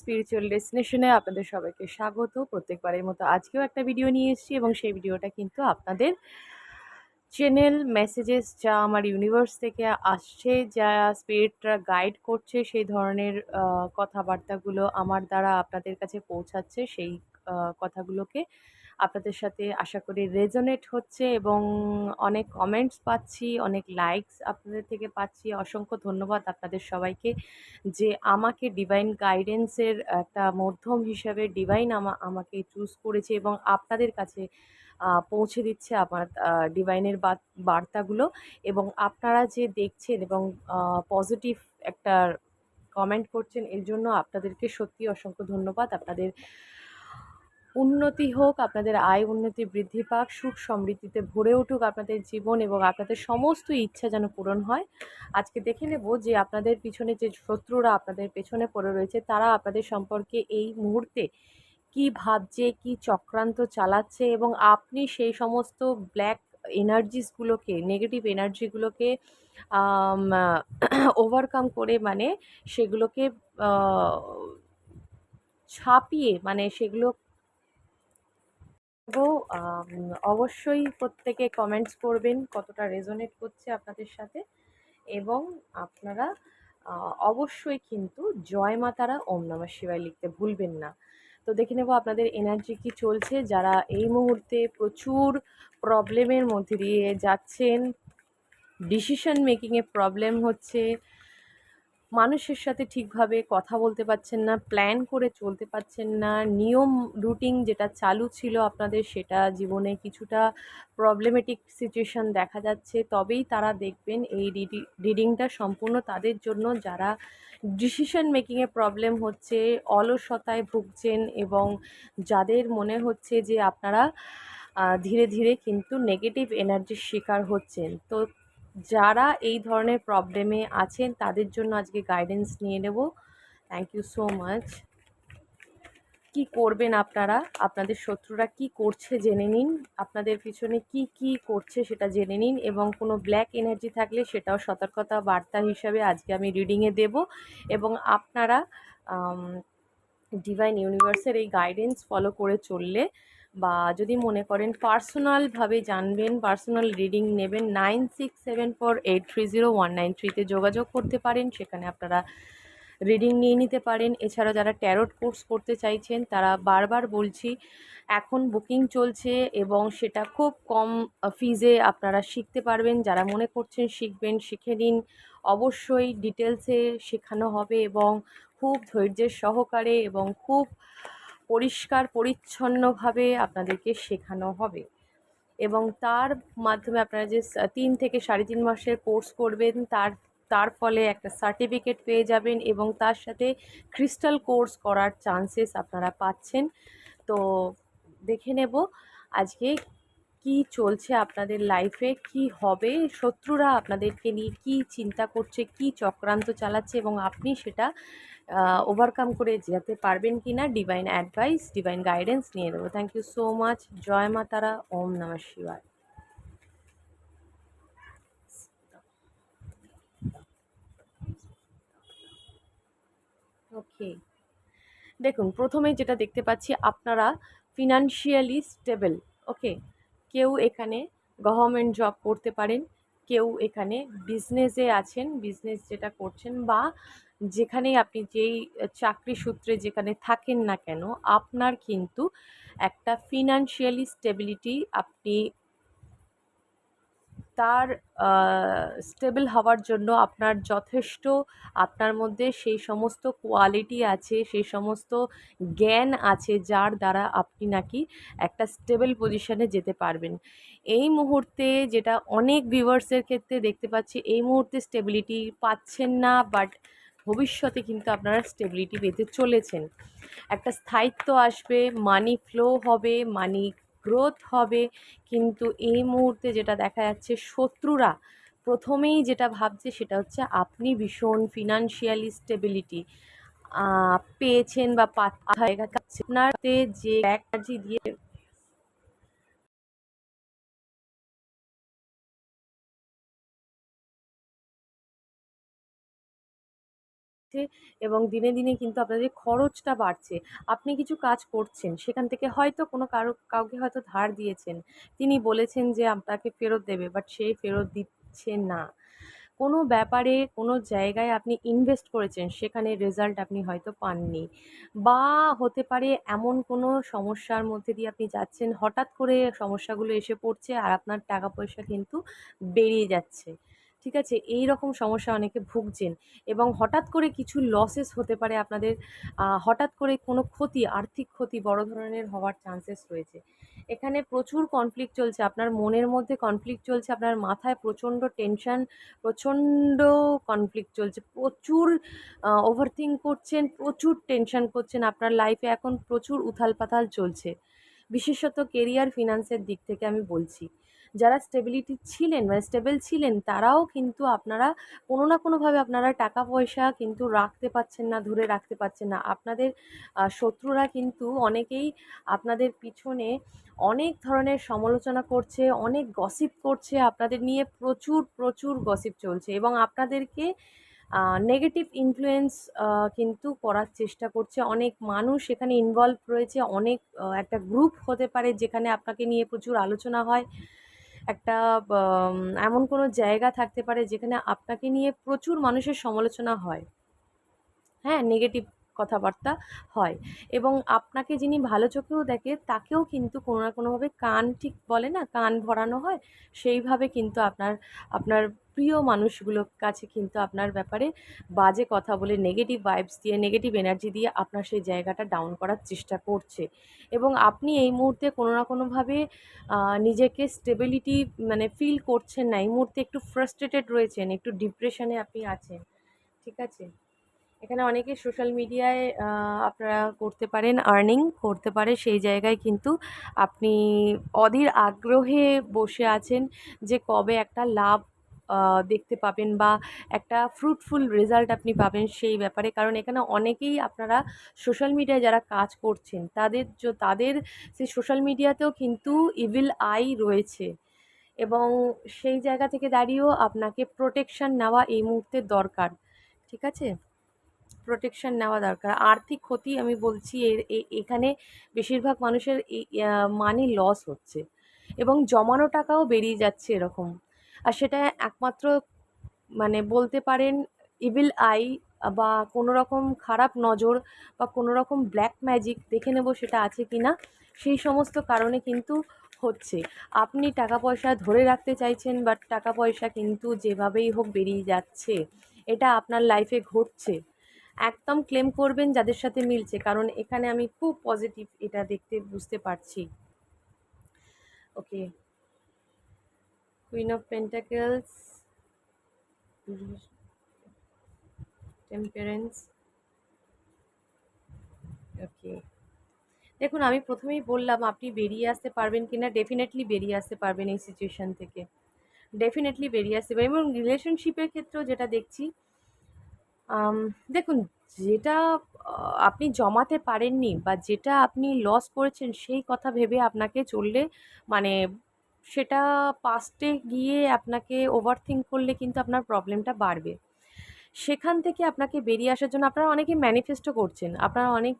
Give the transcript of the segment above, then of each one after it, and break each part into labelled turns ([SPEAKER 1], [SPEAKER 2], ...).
[SPEAKER 1] Spiritual ডেস্টিনেশনে আপনাদের সবাইকে স্বাগত। প্রত্যেকবারের মতো আজকেও একটা ভিডিও নিয়ে এসেছি এবং সেই ভিডিওটা কিন্তু আপনাদের চ্যানেল মেসেজেস যা আমার ইউনিভার্স থেকে আসছে, যা স্পিরিটরা গাইড করছে, সেই ধরনের কথাবার্তাগুলো আমার দ্বারা আপনাদের কাছে পৌঁছাচ্ছে, সেই কথাগুলোকে আপনাদের সাথে আশা করি রেজোনেট হচ্ছে এবং অনেক কমেন্টস পাচ্ছি, অনেক লাইকস আপনাদের থেকে পাচ্ছি। অসংখ্য ধন্যবাদ আপনাদের সবাইকে যে আমাকে ডিভাইন গাইডেন্সের একটা মধ্যম হিসাবে ডিভাইন আমা, আমাকে চুজ করেছে এবং আপনাদের কাছে পৌঁছে দিচ্ছে আমার ডিভাইনের বার্তাগুলো এবং আপনারা যে দেখছেন এবং পজিটিভ একটা কমেন্ট করছেন, এর জন্য আপনাদেরকে সত্যি অসংখ্য ধন্যবাদ। আপনাদের উন্নতি হোক, আপনাদের আয় উন্নতি বৃদ্ধি পাক, সুখ সমৃদ্ধিতে ভরে উঠুক আপনাদের জীবন এবং আপনাদের সমস্ত ইচ্ছা যেন পূরণ হয়। আজকে দেখে নেব যে আপনাদের পিছনে যে শত্রুরা আপনাদের পেছনে পড়ে রয়েছে, তারা আপনাদের সম্পর্কে এই মুহূর্তে কি ভাবছে, কি চক্রান্ত চালাচ্ছে এবং আপনি সেই সমস্ত ব্ল্যাক এনার্জিসগুলোকে নেগেটিভ এনার্জিগুলোকে ওভারকাম করে মানে সেগুলোকে ছাপিয়ে মানে সেগুলো তো অবশ্যই প্রত্যেকে কমেন্টস করবেন কতটা রেজোনেট করছে আপনাদের সাথে এবং আপনারা অবশ্যই কিন্তু জয় মাতারা ওম নমঃ শিবায় লিখতে ভুলবেন না। তো দেখে নেব আপনাদের এনার্জি কি চলছে। যারা এই মুহূর্তে প্রচুর প্রবলেমের মধ্যে দিয়ে যাচ্ছেন ডিসিশন মেকিংয়ে প্রবলেম হচ্ছে মানুষের সাথে ঠিকভাবে কথা বলতে পারছেন না প্ল্যান করে চলতে পারছেন না, নিয়ম রুটিন যেটা চালু ছিল আপনাদের সেটা জীবনে কিছুটা প্রবলেমেটিক সিচুয়েশান দেখা যাচ্ছে। তবেই তারা দেখবেন এই রিডিংটা সম্পূর্ণ তাদের জন্য যারা ডিসিশন মেকিংয়ে প্রবলেম হচ্ছে, অলসতায় ভুগছেন এবং যাদের মনে হচ্ছে যে আপনারা ধীরে ধীরে কিন্তু নেগেটিভ এনার্জির শিকার হচ্ছেন। তো যারা এই ধরনের প্রবলেমে আছেন, তাদের জন্য আজকে গাইডেন্স নিয়ে নেব। থ্যাংক ইউ সো মাচ কি করবেন আপনারা? আপনাদের শত্রুরা কি করছে জেনে নিন। আপনাদের পিছনে কি কি করছে সেটা জেনে নিন এবং কোনো ব্ল্যাক এনার্জি থাকলে সেটাও সতর্কতা বার্তা হিসাবে আজকে আমি রিডিংয়ে দেব এবং আপনারা ডিভাইন ইউনিভার্সের এই গাইডেন্স ফলো করে চললে বা যদি মনে করেন পার্সোনালভাবে জানবেন পার্সোনাল রিডিং নেবেন nine six seven four eight three zero one nine থ্রিতে যোগাযোগ করতে পারেন। সেখানে আপনারা রিডিং নিয়ে নিতে পারেন। এছাড়া যারা ট্যারোট কোর্স করতে চাইছেন, তারা বারবার বলছি, এখন বুকিং চলছে এবং সেটা খুব কম ফিজে আপনারা শিখতে পারবেন। যারা মনে করছেন শিখবেন, শিখে নিন। অবশ্যই ডিটেলসে শেখানো হবে এবং খুব ধৈর্যের সহকারে এবং খুব পরিষ্কার, পরিচ্ছন্নভাবে আপনাদেরকে শেখানো হবে। এবং তার মাধ্যমে আপনারা যে তিন থেকে সাড়ে তিন মাসের কোর্স করবেন, তার তার ফলে একটা সার্টিফিকেট পেয়ে যাবেন এবং তার সাথে ক্রিস্টাল কোর্স করার চান্সেস আপনারা পাচ্ছেন। তো দেখে নেব আজকে কি চলছে আপনাদের লাইফে কি হবে? শত্রুরা আপনাদেরকে নিয়ে কি চিন্তা করছে? কি চক্রান্ত চালাচ্ছে? এবং আপনি সেটা ওভারকাম করে যেতে পারবেন কি না ডিভাইন অ্যাডভাইস ডিভাইন গাইডেন্স নিয়ে দেবো থ্যাংক ইউ সো মাচ জয় মা তারা। ওম নমঃ শিবায়। ওকে দেখুন, প্রথমে যেটা দেখতে পাচ্ছি, আপনারা ফিনান্সিয়ালি স্টেবল ওকে কেউ এখানে গভর্নমেন্ট জব করতে পারেন, কেউ এখানে বিজনেসে আছেন বিজনেস যেটা করছেন বা যেখানেই আপনি যেই চাকরি সূত্রে যেখানে থাকেন না কেন, আপনার কিন্তু একটা ফিনান্সিয়ালি স্টেবিলিটি আপনি তার স্টেবল হওয়ার জন্য আপনার যথেষ্ট, আপনার মধ্যে সেই সমস্ত কোয়ালিটি আছে, সেই সমস্ত জ্ঞান আছে যার দ্বারা আপনি নাকি একটা স্টেবল পজিশনে যেতে পারবেন। এই মুহূর্তে যেটা অনেক ভিউয়ার্সের ক্ষেত্রে দেখতে পাচ্ছি, এই মুহূর্তে স্টেবিলিটি পাচ্ছেন না বাট ভবিষ্যতে কিন্তু আপনারা স্টেবিলিটি পেতে চলেছেন। একটা স্থায়িত্ব আসবে মানি ফ্লো হবে মানি গ্রোথ হবে। কিন্তু এই মুহূর্তে যেটা দেখা যাচ্ছে শত্রুরা প্রথমেই যেটা ভাবছে সেটা হচ্ছে আপনি ভীষণ ফিনান্সিয়ালি স্টেবিলিটি পেয়েছেন বা পাচ্ছেন আপনার যে এনার্জি দিয়ে চলছে এবং দিনে দিনে কিন্তু আপনাদের খরচটা বাড়ছে, আপনি কিছু কাজ করছেন, সেখান থেকে হয়তো কোনো কারও, কাউকে হয়তো ধার দিয়েছেন। তিনি বলেছেন যে আপনাকে ফেরত দেবে বাট সে ফেরত দিচ্ছে না। কোনো ব্যাপারে, কোনো জায়গায় আপনি ইনভেস্ট করেছেন, সেখানে রেজাল্ট আপনি হয়তো পাননি। বা হতে পারে এমন কোনো সমস্যার মধ্যে দিয়ে আপনি যাচ্ছেন, হঠাৎ করে সমস্যাগুলো এসে পড়ছে আর আপনার টাকা পয়সা কিন্তু বেরিয়ে যাচ্ছে। ঠিক আছে? এই রকম সমস্যা অনেকে ভুগছেন এবং হঠাৎ করে কিছু লসেস হতে পারে আপনাদের হঠাৎ করে কোনো ক্ষতি, আর্থিক ক্ষতি বড় ধরনের হওয়ার চান্সেস রয়েছে। এখানে প্রচুর কনফ্লিক্ট চলছে, আপনার মনের মধ্যে কনফ্লিক্ট চলছে, আপনার মাথায় প্রচণ্ড টেনশন প্রচণ্ড কনফ্লিক্ট চলছে, প্রচুর ওভারথিঙ্ক করছেন, প্রচুর টেনশন করছেন, আপনার লাইফে এখন প্রচুর উথাল পাথাল চলছে। বিশেষত কেরিয়ার ফিনান্সের দিক থেকে আমি বলছি। যারা স্টেবিলিটি ছিলেন মানে স্টেবল ছিলেন, তারাও কিন্তু আপনারা কোনো না কোনোভাবে আপনারা টাকা পয়সা কিন্তু রাখতে পারছেন না, ধরে রাখতে পারছেন না। আপনাদের শত্রুরা কিন্তু অনেকেই আপনাদের পিছনে অনেক ধরনের সমালোচনা করছে, অনেক গসিপ করছে, আপনাদের নিয়ে প্রচুর প্রচুর গসিপ চলছে এবং আপনাদেরকে নেগেটিভ ইনফ্লুয়েন্স কিন্তু করার চেষ্টা করছে। অনেক মানুষ এখানে ইনভলভ রয়েছে, অনেক একটা গ্রুপ হতে পারে যেখানে আপনাকে নিয়ে প্রচুর আলোচনা হয়। একটা এমন কোনো জায়গা থাকতে পারে যেখানে আপনাকে নিয়ে প্রচুর মানুষের সমালোচনা হয়। হ্যাঁ নেগেটিভ কথাবার্তা হয়। এবং আপনাকে যিনি ভালো চোখেও দেখে, তাকেও কিন্তু কোনো না কোনোভাবে কান ঠিক বলে না, কান ভরানো হয়। সেইভাবে কিন্তু আপনার আপনার প্রিয় মানুষগুলোর কাছে কিন্তু আপনার ব্যাপারে বাজে কথা বলে নেগেটিভ ভাইবস দিয়ে নেগেটিভ এনার্জি দিয়ে আপনার সেই জায়গাটা ডাউন করার চেষ্টা করছে। এবং আপনি এই মুহূর্তে কোনো না কোনোভাবে নিজেকে স্টেবিলিটি মানে ফিল করছেন না। এই মুহূর্তে একটু ফ্রাস্ট্রেটেড রয়েছেন, একটু ডিপ্রেশনে আপনি আছেন। ঠিক আছে? এখানে অনেকে সোশ্যাল মিডিয়ায় আপনারা করতে পারেন আর্নিং করতে পারে সেই জায়গায় কিন্তু আপনি অধীর আগ্রহে বসে আছেন যে কবে একটা লাভ দেখতে পাবেন বা একটা ফ্রুটফুল রেজাল্ট আপনি পাবেন সেই ব্যাপারে। কারণ এখানে অনেকেই আপনারা সোশ্যাল মিডিয়ায় যারা কাজ করছেন, তাদের তাদের সেই সোশ্যাল মিডিয়াতেও কিন্তু ইভিল আই রয়েছে। এবং সেই জায়গা থেকে দাঁড়িয়েও আপনাকে প্রোটেকশান নেওয়া এই মুহূর্তে দরকার। ঠিক আছে? প্রোটেকশান নেওয়া দরকার। আর্থিক ক্ষতি আমি বলছি এখানে বেশিরভাগ মানুষের মানি লস হচ্ছে এবং জমানো টাকাও বেরিয়ে যাচ্ছে এরকম। আর সেটা একমাত্র মানে বলতে পারেন ইভিল আই বা কোনো রকম খারাপ নজর বা কোনো রকম ব্ল্যাক ম্যাজিক দেখে নেব সেটা আছে কি না, সেই সমস্ত কারণে কিন্তু হচ্ছে। আপনি টাকা পয়সা ধরে রাখতে চাইছেন বাট টাকা পয়সা কিন্তু যেভাবেই হোক বেরিয়ে যাচ্ছে। এটা আপনার লাইফে ঘটছে। একদম ক্লেম করবেন যাদের সাথে মিলছে। কারণ এখানে আমি খুব পজিটিভ এটা দেখতে বুঝতে পারছি। Okay Queen of Pentacles Temperance okay দেখুন, আমি প্রথমেই বললাম, আপনি বেরিয়ে আসতে পারবেন কি না ডেফিনেটলি বেরিয়ে আসতে পারবেন এই সিচুয়েশান থেকে। ডেফিনেটলি বেরিয়ে আসতে পারবেন। এবং রিলেশনশিপের ক্ষেত্রেও যেটা দেখছি দেখুন, যেটা আপনি জমাতে পারেননি বা যেটা আপনি লস করেছেন, সেই কথা ভেবে আপনাকে চললে মানে সেটা পাস্টে গিয়ে আপনাকে ওভারথিঙ্ক করলে কিন্তু আপনার প্রবলেমটা বাড়বে। সেখান থেকে আপনাকে বেরিয়ে আসার জন্য আপনারা অনেকে ম্যানিফেস্টও করছেন। আপনারা অনেক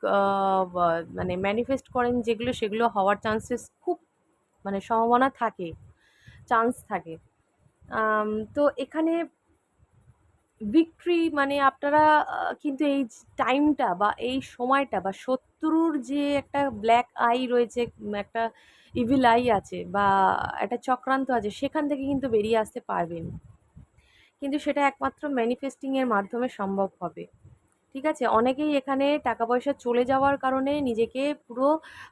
[SPEAKER 1] মানে ম্যানিফেস্ট করেন যেগুলো, সেগুলো হওয়ার চান্সেস খুব মানে সম্ভাবনা থাকে চান্স থাকে। তো এখানে ভিক্টরি মানে আপনারা কিন্তু এই টাইমটা বা এই সময়টা বা শত্রুর যে একটা ব্ল্যাক আই রয়েছে একটা ইভিল আই আছে বা একটা চক্রান্ত আছে, সেখান থেকে কিন্তু বেরিয়ে আসতে পারবেন। কিন্তু সেটা একমাত্র ম্যানিফেস্টিংয়ের মাধ্যমে সম্ভব হবে। ঠিক আছে? অনেকেই এখানে টাকা পয়সা চলে যাওয়ার কারণে নিজেকে পুরো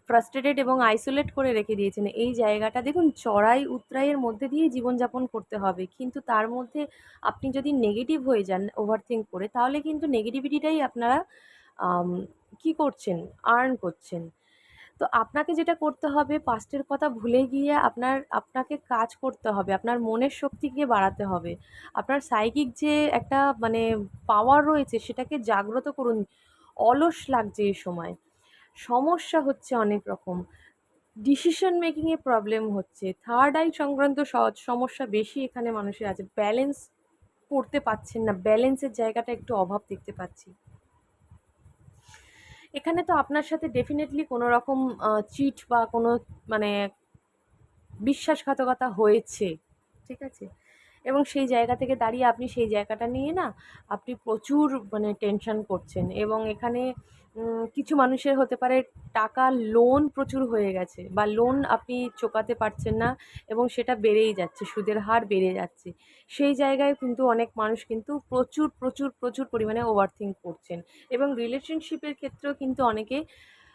[SPEAKER 1] ফ্রাস্ট্রেটেড এবং আইসোলেট করে রেখে দিয়েছেন। এই জায়গাটা দেখুন, চড়াই উতরাইয়ের মধ্যে দিয়ে জীবনযাপন করতে হবে। কিন্তু তার মধ্যে আপনি যদি নেগেটিভ হয়ে যান ওভার থিঙ্ক করে, তাহলে কিন্তু নেগেটিভিটিটাই আপনারা কি করছেন? আর্ন করছেন। তো আপনাকে যেটা করতে হবে পাস্টের কথা ভুলে গিয়ে আপনার, আপনাকে কাজ করতে হবে, আপনার মনের শক্তিকে বাড়াতে হবে। আপনার সাইকিক যে একটা মানে পাওয়ার রয়েছে, সেটাকে জাগ্রত করুন। অলস লাগছে এই সময়। সমস্যা হচ্ছে অনেক রকম। ডিসিশন মেকিংয়ে প্রবলেম হচ্ছে। থার্ড আই সংক্রান্ত সমস্যা বেশি এখানে মানুষের আছে। ব্যালেন্স করতে পারছেন না। ব্যালেন্সের জায়গাটা একটু অভাব দেখতে পাচ্ছি। এখানে তো আপনার সাথে ডেফিনেটলি কোনো রকম চিট বা কোনো মানে বিশ্বাসঘাতকতা হয়েছে, ঠিক আছে? এবং সেই জায়গা থেকে দাঁড়িয়ে আপনি সেই জায়গাটা নিয়ে না, আপনি প্রচুর মানে টেনশন করছেন। এবং এখানে কিছু মানুষের হতে পারে টাকা লোন প্রচুর হয়ে গেছে বা লোন আপনি চোকাতে পারছেন না এবং সেটা বেড়েই যাচ্ছে, সুদের হার বেড়ে যাচ্ছে। সেই জায়গায় কিন্তু অনেক মানুষ কিন্তু প্রচুর প্রচুর প্রচুর পরিমাণে ওভারথিঙ্ক করছেন এবং রিলেশনশিপের ক্ষেত্রেও কিন্তু অনেকে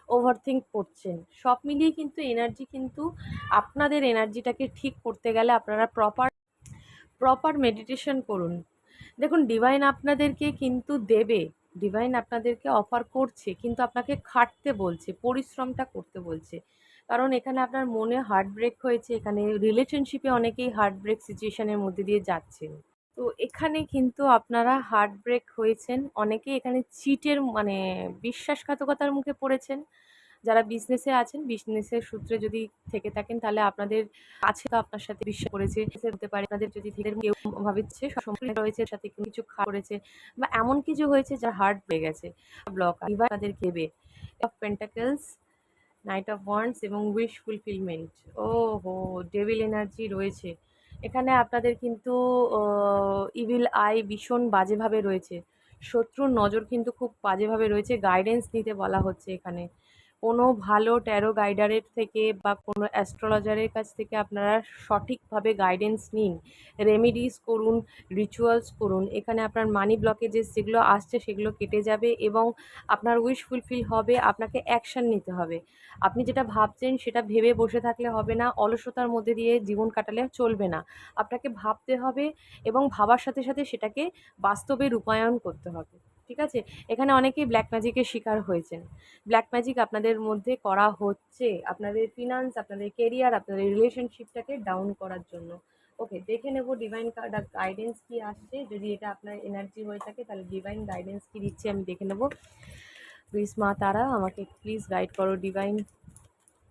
[SPEAKER 1] ওভারথিঙ্ক করছেন। সব মিলিয়ে কিন্তু এনার্জি কিন্তু আপনাদের এনার্জিটাকে ঠিক করতে গেলে আপনারা প্রপার প্রপার মেডিটেশন করুন। দেখুন ডিভাইন আপনাদেরকে কিন্তু দেবে। ডিভাইন আপনাদেরকে অফার করছে, কিন্তু আপনাকে খাটতে বলছে, পরিশ্রমটা করতে বলছে। কারণ এখানে আপনার মনে হার্ট ব্রেক হয়েছে, এখানে রিলেশনশিপে অনেকেই হার্ট ব্রেক সিচুয়েশনের মধ্যে দিয়ে যাচ্ছেন। তো এখানে কিন্তু আপনারা হার্ট ব্রেক হয়েছেন, অনেকেই এখানে চিটের মানে বিশ্বাসঘাতকতার মুখে পড়েছেন। যারা বিজনেসে আছেন বিজনেসের সূত্রে যদি থেকে থাকেন, তাহলে আপনাদের তো আপনার সাথে বিশ্বাস করেছে হতে পারে আপনাদের যদি থেকে কেউ ভাবিচ্ছে সম্পর্ক রয়েছে সাথে কিছু খারাপ করেছে, বা এমন কিছু হয়েছে যা হার্ট পেয়ে গেছে। ব্লক এবার তাদের কেবে of pentacles knight of wands এবং উইশ ফুলফিলমেন্ট ও হো ডেভিল এনার্জি রয়েছে। এখানে আপনাদের কিন্তু ইভিল আই ভীষণ বাজেভাবে রয়েছে। শত্রুর নজর কিন্তু খুব বাজেভাবে রয়েছে। গাইডেন্স নিতে বলা হচ্ছে এখানে। কোনো ভালো ট্যারো গাইডারের থেকে বা কোনো অ্যাস্ট্রোলজারের কাছ থেকে আপনারা সঠিকভাবে গাইডেন্স নিন। রেমিডিস করুন রিচুয়ালস করুন। এখানে আপনার মানি ব্লকেজেস যেগুলো আসছে সেগুলো কেটে যাবে এবং আপনার উইশ ফুলফিল হবে, আপনাকে অ্যাকশান নিতে হবে। আপনি যেটা ভাবছেন সেটা ভেবে বসে থাকলে হবে না, অলসতার মধ্যে দিয়ে জীবন কাটালে চলবে না। আপনাকে ভাবতে হবে এবং ভাবার সাথে সাথে সেটাকে বাস্তবে রূপায়ণ করতে হবে। ঠিক আছে? এখানে অনেকেই ব্ল্যাক ম্যাজিকের শিকার হয়েছেন। ব্ল্যাক ম্যাজিক আপনাদের মধ্যে করা হচ্ছে। আপনাদের ফিনান্স আপনাদের কেরিয়ার আপনাদের রিলেশনশিপটাকে ডাউন করার জন্য। ওকে দেখে নেব ডিভাইন গাইডেন্স কি আসছে। যদি এটা আপনার এনার্জি হয়ে থাকে, তাহলে ডিভাইন গাইডেন্স কি দিচ্ছে আমি দেখে নেব। প্লিজ মা তারা আমাকে প্লিজ গাইড করো। ডিভাইন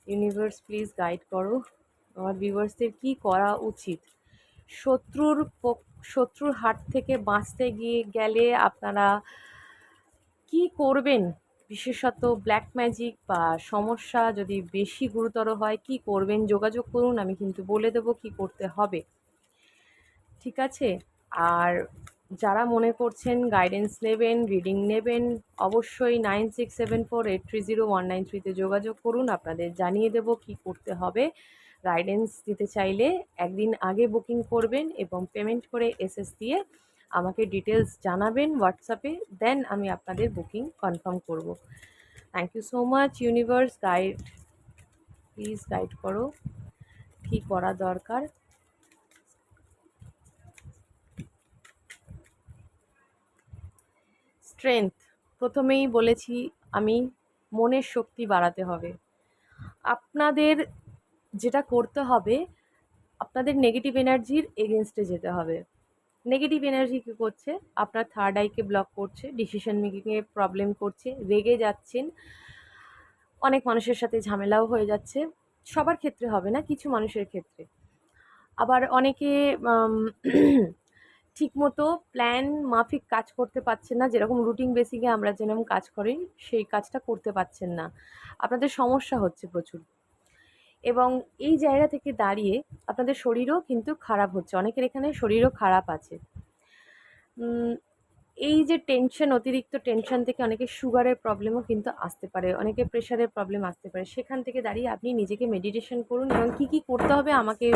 [SPEAKER 1] ইউনিভার্স প্লিজ গাইড করো। আমার ভিউয়ার্সদের কি করা উচিত? শত্রুর পক- শত্রুর হাত থেকে বাঁচতে গিয়ে গেলে আপনারা কি করবেন? বিশেষত ব্ল্যাক ম্যাজিক বা সমস্যা যদি বেশি গুরুতর হয়, কি করবেন? যোগাযোগ করুন, আমি কিন্তু বলে দেবো কি করতে হবে। ঠিক আছে? আর যারা মনে করছেন গাইডেন্স নেবেন রিডিং নেবেন, অবশ্যই nine six seven four eight three zero one nine থ্রিতে যোগাযোগ করুন। আপনাদের জানিয়ে দেব কি করতে হবে। গাইডেন্স দিতে চাইলে একদিন আগে বুকিং করবেন এবং পেমেন্ট করে এসএস দিয়ে আমাকে ডিটেলস জানাবেন হোয়াটসঅ্যাপে দেন আমি আপনাদের বুকিং কনফার্ম করব। Thank you so much universe guide please guide করো। কী করা দরকার? স্ট্রেংথ প্রথমেই বলেছি আমি মনের শক্তি বাড়াতে হবে। আপনাদের যেটা করতে হবে, আপনাদের নেগেটিভ এনার্জির এগেনস্টে যেতে হবে। নেগেটিভ এনার্জি কী করছে? আপনার থার্ড আইকে ব্লক করছে ডিসিশন মেকিংয়ে প্রবলেম করছে, রেগে যাচ্ছেন। অনেক মানুষের সাথে ঝামেলাও হয়ে যাচ্ছে। সবার ক্ষেত্রে হবে না, কিছু মানুষের ক্ষেত্রে। আবার অনেকে ঠিকমতো প্ল্যান মাফিক কাজ করতে পারছেন না, যেরকম রুটিন বেসিকে আমরা যেরকম কাজ করি, সেই কাজটা করতে পারছেন না। আপনাদের সমস্যা হচ্ছে প্রচুর। এবং এই জায়গা থেকে দাঁড়িয়ে আপনাদের শরীরও কিন্তু খারাপ হচ্ছে। অনেকের এখানে শরীরও খারাপ আছে। এই যে টেনশন অতিরিক্ত টেনশন থেকে অনেকে সুগারের প্রবলেমও কিন্তু আসতে পারে অনেকে প্রেশারের প্রবলেম আসতে পারে। সেখান থেকে দাঁড়িয়ে আপনি নিজেকে মেডিটেশন করুন এবং কী কী করতে হবে আমাকে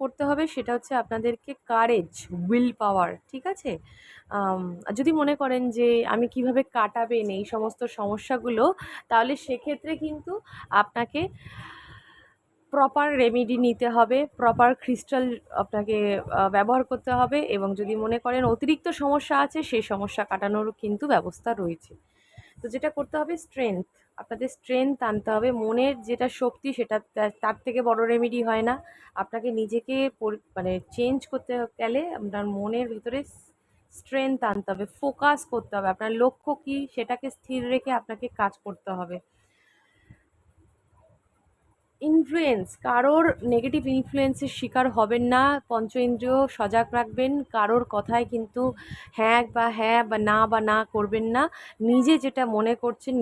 [SPEAKER 1] করতে হবে, সেটা হচ্ছে আপনাদেরকে কারেজ উইল পাওয়ার ঠিক আছে? যদি মনে করেন যে আমি কীভাবে কাটাবেন এই সমস্ত সমস্যাগুলো, তাহলে সেক্ষেত্রে কিন্তু আপনাকে প্রপার রেমেডি নিতে হবে প্রপার ক্রিস্টাল আপনাকে ব্যবহার করতে হবে এবং যদি মনে করেন অতিরিক্ত সমস্যা আছে সেই সমস্যা কাটানোর কিন্তু ব্যবস্থা রয়েছে। তো যেটা করতে হবে স্ট্রেংথ আপনাদের স্ট্রেংথ আনতে হবে। মনের যেটা শক্তি সেটা তার থেকে বড় রেমেডি হয় না। আপনাকে নিজেকে মানে চেঞ্জ করতে গেলে আপনার মনের ভিতরে স্ট্রেংথ আনতে হবে। ফোকাস করতে হবে। আপনার লক্ষ্য কী সেটাকে স্থির রেখে আপনাকে কাজ করতে হবে। ইনফ্লুয়েন্স কারোর নেগেটিভ ইনফ্লুয়েন্সের শিকার হবেন না। পঞ্চ ইন্দ্রিয় সজাগ রাখবেন, কারোর কথায় কিন্তু হ্যাঁ বা হ্যাঁ বা না বা না করবেন না। নিজে যেটা মনে করছেন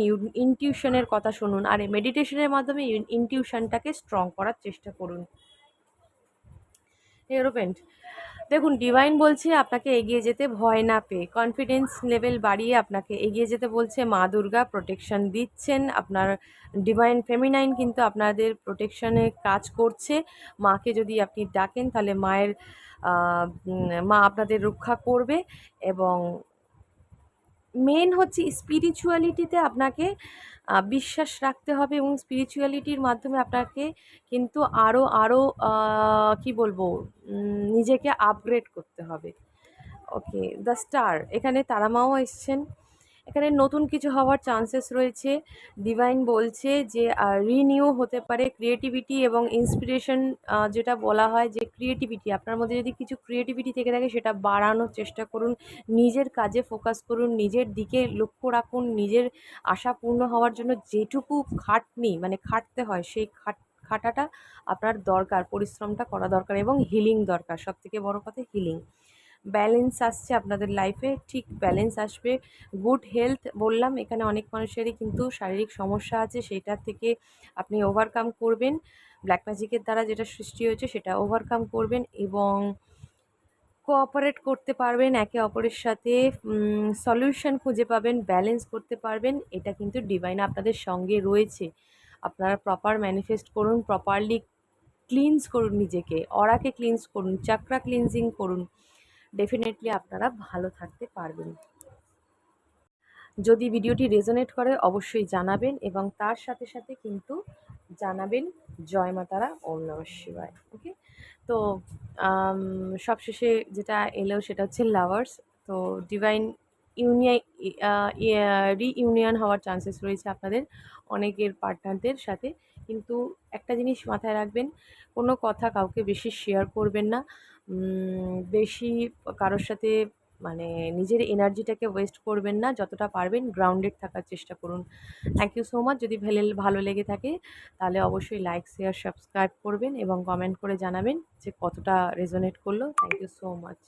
[SPEAKER 1] ইনটিউশনের কথা শুনুন। আর মেডিটেশনের মাধ্যমে ইনটিউশনটাকে স্ট্রং করার চেষ্টা করুন। এরোপেন্ট দেখুন ডিভাইন বলছে আপনাকে এগিয়ে যেতে ভয় না পেয়ে। কনফিডেন্স লেভেল বাড়িয়ে আপনাকে এগিয়ে যেতে বলছে মা দুর্গা। প্রোটেকশন দিচ্ছেন আপনার ডিভাইন ফেমিনাইন কিন্তু আপনাদের প্রোটেকশনে কাজ করছে। মাকে যদি আপনি ডাকেন তাহলে মায়ের মা আপনাদের রক্ষা করবে এবং মেন হচ্ছে স্পিরিচুয়ালিটিতে আপনাকে বিশ্বাস রাখতে হবে এবং স্পিরিচুয়ালিটির মাধ্যমে আপনাকে কিন্তু আরও আরও কি বলব নিজেকে আপগ্রেড করতে হবে। ওকে দ্য স্টার এখানে তারামাও এসছেন। এখানে নতুন কিছু হওয়ার চান্সেস রয়েছে। ডিভাইন বলছে যে রিনিউ হতে পারে ক্রিয়েটিভিটি এবং ইন্সপিরেশন যেটা বলা হয় যে ক্রিয়েটিভিটি আপনার মধ্যে যদি কিছু ক্রিয়েটিভিটি থেকে থাকে, সেটা বাড়ানোর চেষ্টা করুন, নিজের কাজে ফোকাস করুন, নিজের দিকে লক্ষ্য রাখুন, নিজের আশা পূর্ণ হওয়ার জন্য যেটুকু খাটনি মানে খাটতে হয়, সেই খাট, খাটাটা আপনার দরকার, পরিশ্রমটা করা দরকার এবং হিলিং দরকার সব থেকে বড় কথা হিলিং ব্যালেন্স আসছে আপনাদের লাইফে ঠিক ব্যালেন্স আসবে। গুড হেলথ বললাম, এখানে অনেক মানুষেরই কিন্তু শারীরিক সমস্যা আছে, সেটা থেকে আপনি ওভারকাম করবেন। ব্ল্যাক ম্যাজিকের দ্বারা যেটা সৃষ্টি হয়েছে, সেটা ওভারকাম করবেন এবং কোঅপারেট করতে পারবেন, একে অপরের সাথে সলিউশন খুঁজে পাবেন ব্যালেন্স করতে পারবেন, এটা কিন্তু ডিভাইন আপনাদের সঙ্গে রয়েছে। আপনারা প্রপার ম্যানিফেস্ট করুন প্রপারলি ক্লিনস করুন নিজেকে, অরাকে ক্লিনস করুন চাকরা ক্লিনজিং করুন। ডেফিনেটলি আপনারা ভালো থাকতে পারবেন। যদি ভিডিওটি রেজোনেট করে, অবশ্যই জানাবেন এবং তার সাথে সাথে কিন্তু জানাবেন জয় মাতারা ওম নমঃ শিবায়। ওকে তো সবশেষে যেটা এলো সেটা হচ্ছে লাভার্স তো ডিভাইন ইউনিয়াই রিইউনিয়ন হওয়ার চান্সেস রয়েছে আপনাদের অনেকের পার্টনারদের সাথে। কিন্তু একটা জিনিস মাথায় রাখবেন, কোনো কথা কাউকে বেশি শেয়ার করবেন না। বেশি কারোর সাথে মানে নিজের এনার্জিটাকে ওয়েস্ট করবেন না, যতটা পারবেন গ্রাউন্ডেড থাকার চেষ্টা করুন। থ্যাংক ইউ সো মাচ যদি ভেলে, ভালো লেগে থাকে, তাহলে অবশ্যই লাইক শেয়ার সাবস্ক্রাইব করবেন এবং কমেন্ট করে জানাবেন যে কতটা রেজোনেট করল। Thank you so much